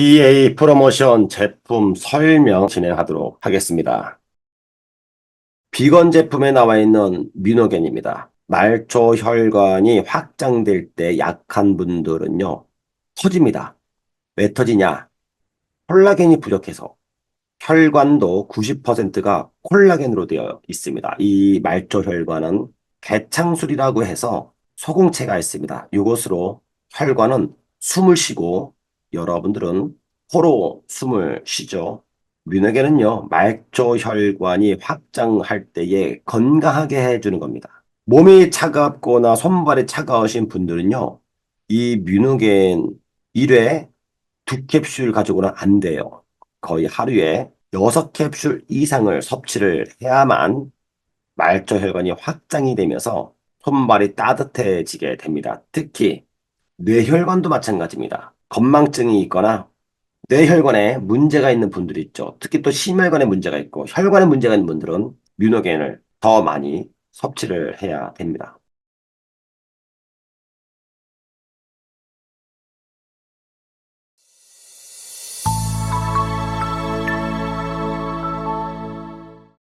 BA 프로모션 제품 설명 진행하도록 하겠습니다. 비건 제품에 나와 있는 미노겐입니다. 말초 혈관이 확장될 때 약한 분들은요, 터집니다. 왜 터지냐? 콜라겐이 부족해서 혈관도 90%가 콜라겐으로 되어 있습니다. 이 말초 혈관은 개창술이라고 해서 소공체가 있습니다. 이것으로 혈관은 숨을 쉬고 여러분들은 코로 숨을 쉬죠. 뮤너겐은요, 말초 혈관이 확장할 때에 건강하게 해주는 겁니다. 몸이 차갑거나 손발이 차가우신 분들은요, 이 뮤너겐 1회 두 캡슐 가지고는 안 돼요. 거의 하루에 6캡슐 이상을 섭취를 해야만 말초 혈관이 확장이 되면서 손발이 따뜻해지게 됩니다. 특히 뇌혈관도 마찬가지입니다. 건망증이 있거나 뇌혈관에 문제가 있는 분들이 있죠. 특히 또 심혈관에 문제가 있고 혈관에 문제가 있는 분들은 뮤노겐을 더 많이 섭취를 해야 됩니다.